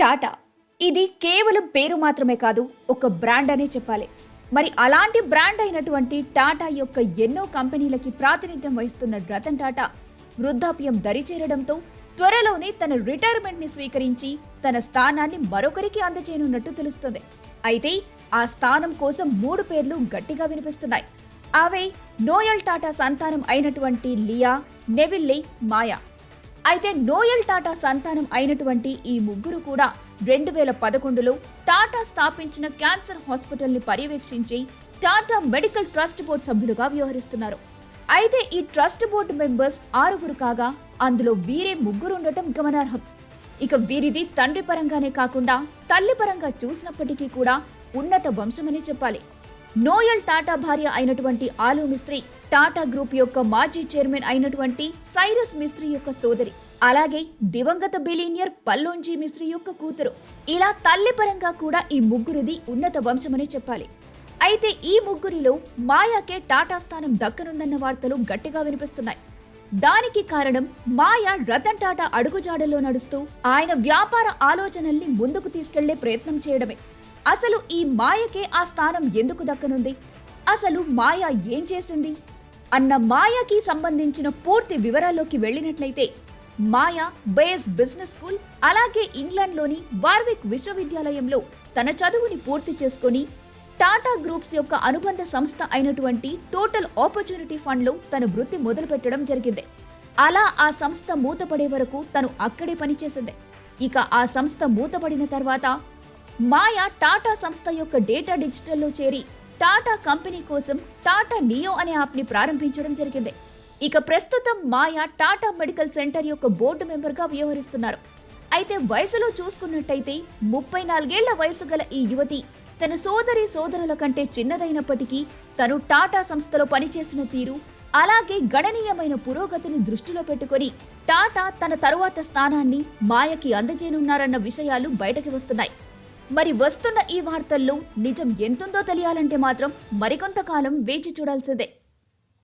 టాటా. ఇది కేవలం పేరు మాత్రమే కాదు ఒక బ్రాండ్ అనే చెప్పాలి. మరి అలాంటి బ్రాండ్ అయినటువంటి టాటా యొక్క ఎన్నో కంపెనీలకి ప్రాతినిధ్యం వహిస్తున్న రతన్ టాటా వృద్ధాప్యం దరిచేరడంతో త్వరలోనే తన రిటైర్మెంట్ని స్వీకరించి తన స్థానాన్ని మరొకరికి అందజేయనున్నట్టు తెలుస్తుంది. అయితే ఆ స్థానం కోసం మూడు పేర్లు గట్టిగా వినిపిస్తున్నాయి. అవే నోయల్ టాటా సంతానం అయినటువంటి లియా నెవిల్లే మాయా. అయితే నోయల్ టాటా సంతానం అయినటువంటి ఈ ముగ్గురు కూడా రెండు వేల పదకొండులో టాటా స్థాపించిన క్యాన్సర్ హాస్పిటల్ని పర్యవేక్షించి టాటా మెడికల్ ట్రస్ట్ బోర్డు సభ్యులుగా వ్యవహరిస్తున్నారు. అయితే ఈ ట్రస్ట్ బోర్డు మెంబర్స్ ఆరుగురు కాగా అందులో వీరే ముగ్గురు ఉండటం గమనార్హం. ఇక వీరిది తండ్రి పరంగానే కాకుండా తల్లి పరంగా చూసినప్పటికీ కూడా ఉన్నత వంశమని చెప్పాలి. నోయల్ టాటా భార్య అయినటువంటి ఆలు మిస్త్రీ టాటా గ్రూప్ యొక్క మాజీ చైర్మన్ అయినటువంటి సైరస్ మిస్త్రీ యొక్క సోదరి. అలాగే దివంగత బిలీనియర్ పల్లోంజీ మిస్త్రీ యొక్క కూతురు. ఇలా తల్లి పరంగా కూడా ఈ ముగ్గురిది ఉన్నత వంశమని చెప్పాలి. అయితే ఈ ముగ్గురిలో మాయాకే టాటా స్థానం దక్కనుందన్న వార్తలు గట్టిగా వినిపిస్తున్నాయి. దానికి కారణం మాయా రతన్ టాటా అడుగుజాడల్లో నడుస్తూ ఆయన వ్యాపార ఆలోచనల్ని ముందుకు తీసుకెళ్ళే ప్రయత్నం చేయడమే. అసలు ఈ మాయకే ఆ స్థానం ఎందుకు దక్కనుంది? అసలు మాయ ఏం చేసింది? అన్న మాయాకి సంబంధించిన పూర్తి వివరాల్లోకి వెళ్ళినట్లయితే మాయా బేస్ బిజినెస్ స్కూల్ అలాగే ఇంగ్లాండ్లోని వార్విక్ విశ్వవిద్యాలయంలో తన చదువుని పూర్తి చేసుకొని టాటా గ్రూప్స్ యొక్క అనుబంధ సంస్థ అయినటువంటి టోటల్ ఆపర్చునిటీ ఫండ్లో తన వృత్తి మొదలుపెట్టడం జరిగింది. అలా ఆ సంస్థ మూతపడే వరకు తను అక్కడే పనిచేసింది. ఇక ఆ సంస్థ మూతపడిన తర్వాత మాయా టాటా సంస్థ యొక్క డేటా డిజిటల్లో చేరి టాటా కంపెనీ కోసం టాటా నియో అనే యాప్ని ప్రారంభించడం జరిగింది. ఇక ప్రస్తుతం మాయా టాటా మెడికల్ సెంటర్ యొక్క బోర్డు మెంబర్గా వ్యవహరిస్తున్నారు. అయితే వయసులో చూసుకున్నట్టయితే ముప్పై నాలుగేళ్ళ వయసు గల ఈ యువతి తన సోదరి సోదరుల కంటే చిన్నదైనప్పటికీ తను టాటా సంస్థలో పనిచేసిన తీరు అలాగే గణనీయమైన పురోగతిని దృష్టిలో పెట్టుకొని టాటా తన తరువాత స్థానాన్ని మాయకి అందజేయనున్నారన్న విషయాలు బయటకి వస్తున్నాయి. మరి వస్తున్న ఈ వార్తల్లో నిజం ఎంతుందో తెలియాలంటే మాత్రం మరికొంతకాలం వేచి చూడాల్సిందే.